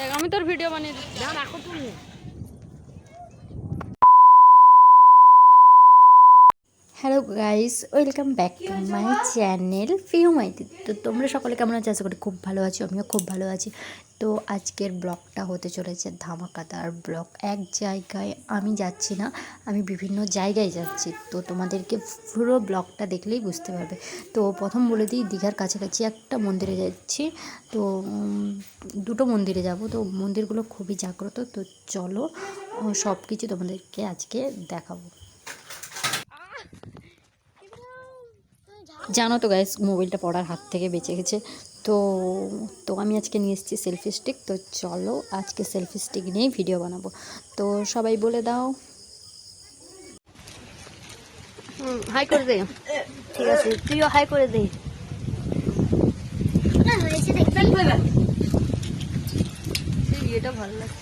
দেখ আমি তোর ভিডিও বানিয়ে দিচ্ছি। রাখো তুমি hello guys welcome back to my channel few Maiti তো তোমরা সকলে কেমন আছো? আশা করি খুব ভালো আছো আমিও খুব ভালো আছি। তো আজকের ব্লগটা হতে চলেছে ধামাকাদার ব্লগ। এক জায়গায় আমি যাচ্ছি না আমি বিভিন্ন জায়গায় যাচ্ছি। তো তোমাদেরকে পুরো ব্লগটা দেখলেই বুঝতে পারবে। তো প্রথম বলে দিই দীঘার কাছাকাছি একটা মন্দিরে যাচ্ছি। তো দুটো মন্দিরে যাব। তো মন্দিরগুলো খুবই জাগ্রত। তো চলো সব কিছু তোমাদেরকে আজকে দেখাবো। জানো তো গাইস মোবাইলটা পড়ার হাত থেকে বেঁচে গেছে। তো তো আমি আজকে নিয়ে এসেছি সেলফি স্টিক তো চলো আজকে সেলফি স্টিক নিয়েই ভিডিও বানাবো। তো সবাই বলে দাও। হাই করে দে। ঠিক আছে তুইও হাই করে দে। এটা ভালো লাগে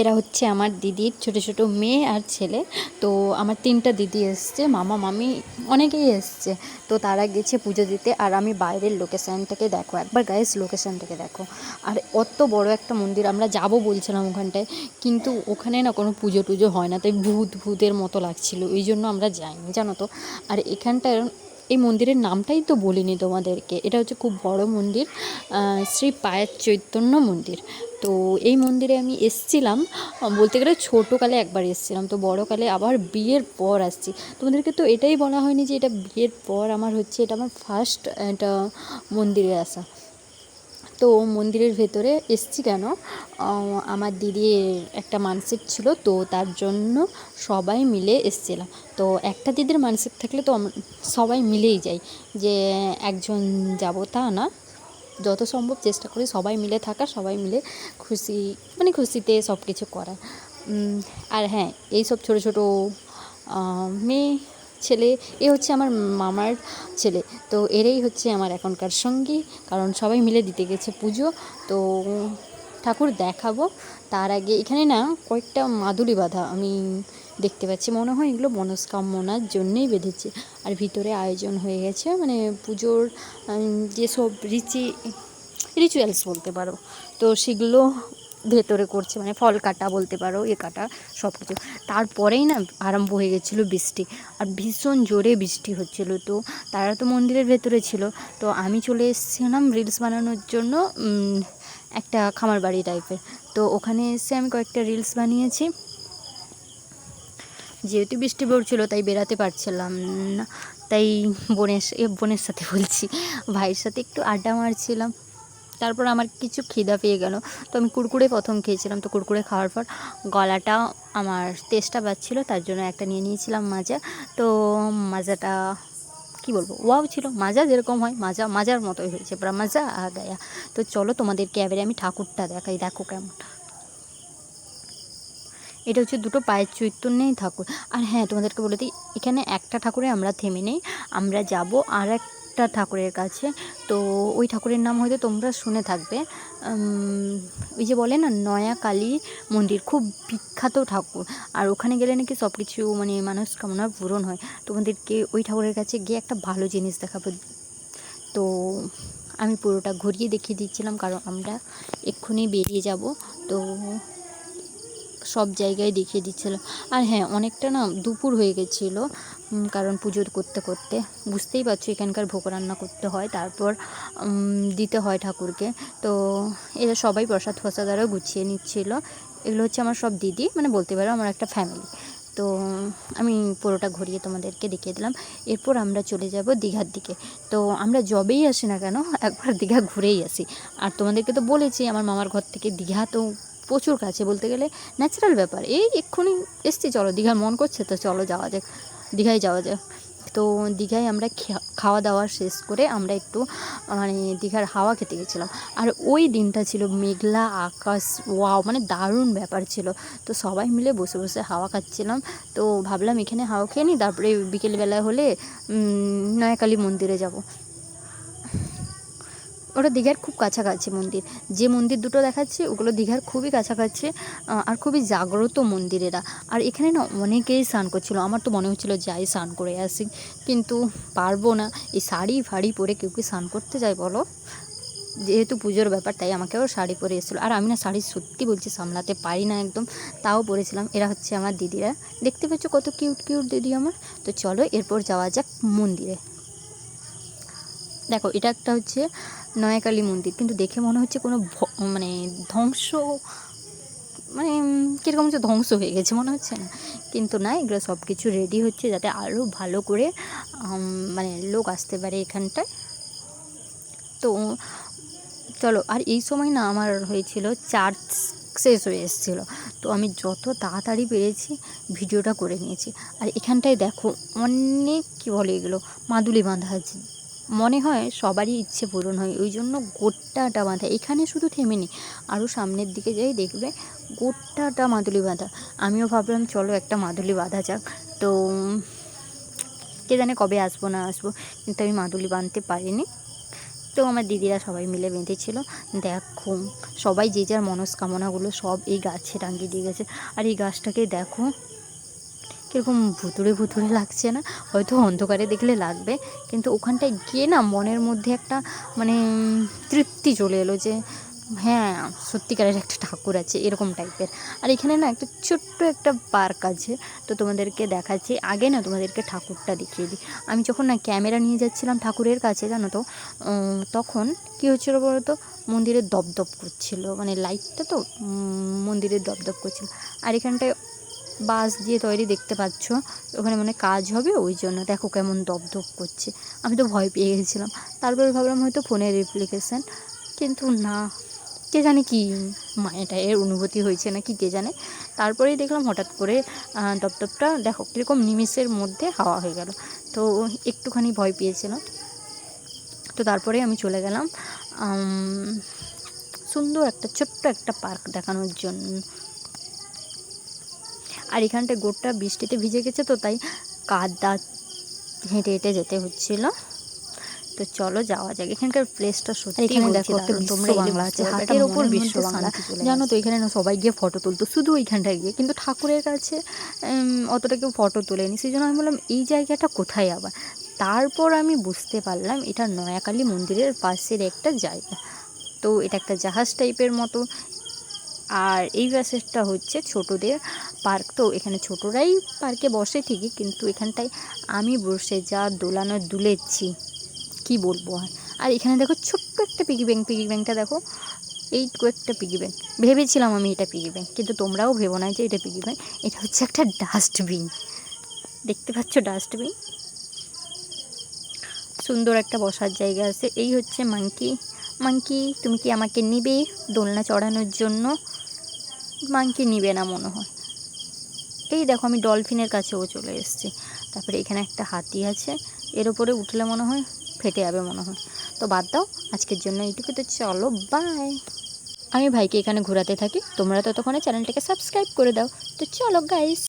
এরা হচ্ছে আমার দিদির ছোট ছোট মেয়ে আর ছেলে। তো আমার তিনটা দিদি এসছে, মামা, মামি অনেকেই এসছে। তো তারা গেছে পুজো দিতে আর আমি বাইরের লোকেশানটাকে দেখো, একবার গাইস লোকেশানটাকে দেখো। আর অত বড় একটা মন্দির, আমরা যাব বলছিলাম ওখানটায়, কিন্তু ওখানে না কোনো পুজো টুজো হয় না, তাই ভূত ভূতের মতো লাগছিল, ওই জন্য আমরা যাইনি, জানো তো। আর এখানটায় এই মন্দিরের নামটাই তো বলিনি তোমাদেরকে। এটা হচ্ছে খুব বড় মন্দির শ্রী পায়ের চৈতন্য মন্দির। তো এই মন্দিরে আমি এসছিলাম বলতে গেলে ছোটোকালে একবার এসছিলাম, তো বড়কালে আবার বিয়ের পর আসছি। তোমাদেরকে তো এটাই বলা হয়নি যে এটা বিয়ের পর আমার হচ্ছে, এটা আমার ফার্স্ট এটা মন্দিরে আসা। তো মন্দিরের ভেতরে এসছি কেন? আমার দিদির একটা মানসিক ছিল, তো তার জন্য সবাই মিলে এসছিলাম। তো একটা দিদির মানসিক থাকলে তো সবাই মিলেই যাই, যে একজন যাব তা না। যত সম্ভব চেষ্টা করি সবাই মিলে থাকা, সবাই মিলে খুশি মানে খুশিতে সব কিছু করা আর হ্যাঁ এই সব ছোটো ছোটো মেয়ে ছেলে, এ হচ্ছে আমার মামার ছেলে। তো এরাই হচ্ছে আমার এখনকার সঙ্গী, কারণ সবাই মিলে দিতে গেছে পুজো। তো ঠাকুর দেখাবো। তার আগে এখানে না কয়েকটা মাদুলি বাঁধা আমি দেখতে পাচ্ছি। মনে হয় এগুলো মনস্কামনার জন্যেই বেঁধেছে। আর ভিতরে আয়োজন হয়ে গেছে মানে পুজোর যেসব রিচি রিচুয়ালস বলতে পারো। তো সেগুলো ভেতরে করছে মানে ফল কাটা বলতে পারো, এ কাটা সব কিছু তারপরেই না আরম্ভ হয়ে গেছিল বৃষ্টি, আর ভীষণ জোরে বৃষ্টি হচ্ছিল তো। তারা তো মন্দিরের ভেতরে ছিল, তো আমি চলে এসেছিলাম রিলস বানানোর জন্য একটা খামার বাড়ি টাইপের তো ওখানে এসে আমি কয়েকটা রিলস বানিয়েছি। যেহেতু বৃষ্টি পড়ছিল, তাই বেরাতে পারছিলাম না। তাই বোনের বোনের সাথে বলছি, ভাইয়ের সাথে একটু আড্ডা মারছিলাম। তারপর আমার কিছু খিদা পেয়ে গেল। তো আমি কুরকুরে প্রথম খেয়েছিলাম, তো কুরকুরে খাওয়ার পর গলাটা আমার তেষ্টা পাচ্ছিলো তার জন্য একটা নিয়ে নিয়েছিলাম মাজা। তো মাজাটা, কি বলব, ওয়াও ছিল, মাজা যেরকম হয়, মাজা, মাজার মতোই হয়েছে, পুরো মাজা আ গায়া। তো চলো তোমাদেরকে এবারে আমি ঠাকুরটা দেখাই, দেখো কেমন। এটা হচ্ছে দুটো পায়ের চৈতন্যেই ঠাকুর। আর হ্যাঁ তোমাদেরকে বলে দিই, এখানে একটা ঠাকুরে আমরা থেমে নেই, আমরা যাব আর একটা ঠাকুরের কাছে। তো ওই ঠাকুরের নাম হয়তো তোমরা শুনে থাকবে। ওই যে বলে না নয়া কালী মন্দির, খুব বিখ্যাত ঠাকুর। আর ওখানে গেলে নাকি সব কিছু মানে মানুষ কামনা পূরণ হয়। তোমাদেরকে ওই ঠাকুরের কাছে গিয়ে একটা ভালো জিনিস দেখাবো। তো আমি পুরোটা ঘুরিয়ে দেখিয়ে দিচ্ছিলাম, কারণ আমরা এক্ষুনি বেরিয়ে যাব। তো সব জায়গায় দেখিয়ে দিচ্ছিলাম আর হ্যাঁ অনেকটা না দুপুর হয়ে গেছিল কারণ পুজো করতে করতে। বুঝতেই পারছ, এখানকার ভোগ রান্না করতে হয়, তারপর দিতে হয় ঠাকুরকে। তো এরা সবাই প্রসাদ ফসাদ আরও গুছিয়ে নিচ্ছিল। এগুলো হচ্ছে আমার সব দিদি মানে বলতে পারো আমার একটা ফ্যামিলি তো আমি পুরোটা ঘুরিয়ে তোমাদেরকে দেখিয়ে দিলাম। এরপর আমরা চলে যাব দীঘার দিকে। তো আমরা যবেই আসি না কেন, একবার দীঘা ঘুরেই আসি। আর তোমাদেরকে তো বলেছি, আমার মামার ঘর থেকে দীঘা তো প্রচুর কাছে বলতে গেলে ন্যাচারাল ব্যাপার। এই এক্ষুনি এসছি, চলো দীঘার মন করছে তো চলো যাওয়া যাক, দীঘায় যাওয়া যাক। তো দীঘায় আমরা খাওয়া দাওয়া শেষ করে আমরা একটু মানে দীঘার হাওয়া খেতে গেছিলাম। আর ওই দিনটা ছিল মেঘলা আকাশ, ওয়াও মানে দারুণ ব্যাপার ছিল। তো সবাই মিলে বসে বসে হাওয়া খাচ্ছিলাম। তো ভাবলাম এখানে হাওয়া খেয়ে নিই, তারপরে বিকেলবেলা হলে নয়াকালী মন্দিরে যাব। ওটা দীঘার খুব কাছাকাছি মন্দির। যে মন্দির দুটো দেখাচ্ছি, ওগুলো দীঘার খুবই কাছাকাছি আর খুবই জাগ্রত মন্দির এরা আর এখানে না অনেকেই স্নান করছিল। আমার তো মনে হচ্ছিল যাই স্নান করে আসি, কিন্তু পারব না। এই শাড়ি ফাড়ি পরে কেউ কি স্নান করতে যায় বলো? যেহেতু পুজোর ব্যাপার, তাই আমাকেও শাড়ি পরে এসেছিল। আর আমি না শাড়ি সত্যি বলছি সামলাতে পারি না একদম, তাও পরেছিলাম। এরা হচ্ছে আমার দিদিরা। দেখতে পাচ্ছ কত কিউট কিউট দিদি আমার। তো চলো এরপর যাওয়া যাক মন্দিরে। দেখো, এটা একটা হচ্ছে নয়াকালী মন্দির, কিন্তু দেখে মনে হচ্ছে কোনো মানে ধ্বংস মানে কীরকম হচ্ছে ধ্বংস হয়ে গেছে, মনে হচ্ছে না। কিন্তু না, এগুলো সব কিছু রেডি হচ্ছে যাতে আরও ভালো করে মানে লোক আসতে পারে এখানটায়। তো চলো, আর এই সময় না আমার হয়েছিল চার্জ শেষ হয়ে এসেছিল। তো আমি যত তাড়াতাড়ি পেরেছি, ভিডিওটা করে নিয়েছি। আর এখানটায় দেখো অনেক কী বলে এগুলো, মাদুলি বাঁধা আছে। মনে হয় সবারই ইচ্ছে পূরণ হয়, ওই জন্য গোটাটা বাঁধা। এখানে শুধু থেমে নেই আরও সামনের দিকে যাই দেখবে গোটাটা মাদুলি বাঁধা। আমিও ভাবলাম, চলো একটা মাদুলি বাঁধা যাক। তো কে জানে কবে আসব না আসব, কিন্তু আমি মাদুলি বাঁধতে পারিনি। তো আমার দিদিরা সবাই মিলে বেঁধেছিল। দেখো, সবাই যে যার মনস্কামনাগুলো সব এই গাছে টাঙ্গিয়ে দিয়ে গেছে। আর এই গাছটাকে দেখো কীরকম ভুতুড়ে ভুতুড়ে লাগছে না? হয়তো অন্ধকারে দেখলে লাগবে। কিন্তু ওখানটায় গিয়ে না মনের মধ্যে একটা মানে তৃপ্তি চলে এলো যে হ্যাঁ সত্যিকারের একটা ঠাকুর আছে, এরকম টাইপের। আর এখানে না একটা ছোট্ট একটা পার্ক আছে, তো তোমাদেরকে দেখাচ্ছি। আগে না তোমাদেরকে ঠাকুরটা দেখিয়ে দিই। আমি যখন না ক্যামেরা নিয়ে যাচ্ছিলাম ঠাকুরের কাছে, জানো তো তখন কী হচ্ছিল বলো তো মন্দিরে দপদপ করছিল। মানে লাইটটা তো মন্দিরে দপদপ করছিল। আর এখানটায় বাঁশ দিয়ে তৈরি দেখতে পাচ্ছ। ওখানে মানে কাজ হবে, ওই জন্য দেখো কেমন দপদপ করছে। আমি তো ভয় পেয়ে গেছিলাম। তারপরে ভাবলাম হয়তো ফোনের রিপ্লিকেশান কিন্তু না, কে জানে কি মায়েটা এর অনুভূতি হয়েছে নাকি কে জানে। তারপরেই দেখলাম হঠাৎ করে দপদপটা দেখো কীরকম নিমিষের মধ্যে হাওয়া হয়ে গেল। তো একটুখানি ভয় পেয়েছিলাম তো তারপরে আমি চলে গেলাম সুন্দর একটা, ছোট্ট একটা পার্ক দেখানোর জন্য। আর এখানটায় গোটা বৃষ্টিতে ভিজে গেছে তো তাই কাদা হেঁটে হেঁটে যেতে হচ্ছিল। তো চলো যাওয়া যাক এখানকার প্লেসটা সত্যি এখানে দেখো একটা বিশ্ব বাংলা আছে, হাতের ওপর বিশ্ব বাংলা। জানো তো এখানে না সবাই গিয়ে ফটো তুলতো শুধু ওইখানটায় গিয়ে কিন্তু ঠাকুরের কাছে অতটা কেউ ফটো তোলেনি সেই জন্য আমি বললাম এই জায়গাটা কোথায় আবার? তারপর আমি বুঝতে পারলাম এটা নয়াকালী মন্দিরের পাশের একটা জায়গা। তো এটা একটা জাহাজ টাইপের মতো আর এই প্যাসেজটা হচ্ছে ছোটদের পার্ক। তো এখানে ছোটরাই পার্কে বসে ঠিকই, কিন্তু এখানটায় আমি বসে যা দোলানো দুলেছি, কি বলব আর। আর এখানে দেখো ছোট্ট একটা পিগি ব্যাংক পিগি ব্যাংকটা দেখো, এই একটা পিগি ব্যাংক ভেবেছিলাম আমি এটা পিগি ব্যাংক কিন্তু তোমরাও ভেবো না যে এটা পিগি ব্যাংক এটা হচ্ছে একটা ডাস্টবিন দেখতে পাচ্ছ ডাস্টবিন সুন্দর একটা বসার জায়গা আছে। এই হচ্ছে মাংকি মাংকি তুমি কি আমাকে নিবে দোলনা চড়ানোর জন্য? মাংকি নিবে না মনে হয়। এই দেখো আমি ডলফিনের কাছেও চলে এসেছি। তারপরে এখানে একটা হাতি আছে। এর ওপরে উঠলে মনে হয় ফেটে যাবে মনে হয়। তো বাদ দাও, আজকের জন্য এইটুকু তো চলো বাই আমি ভাইকে এখানে ঘোরাতে থাকি। তোমরা ততক্ষণে চ্যানেলটাকে সাবস্ক্রাইব করে দাও। তো চলো গাইস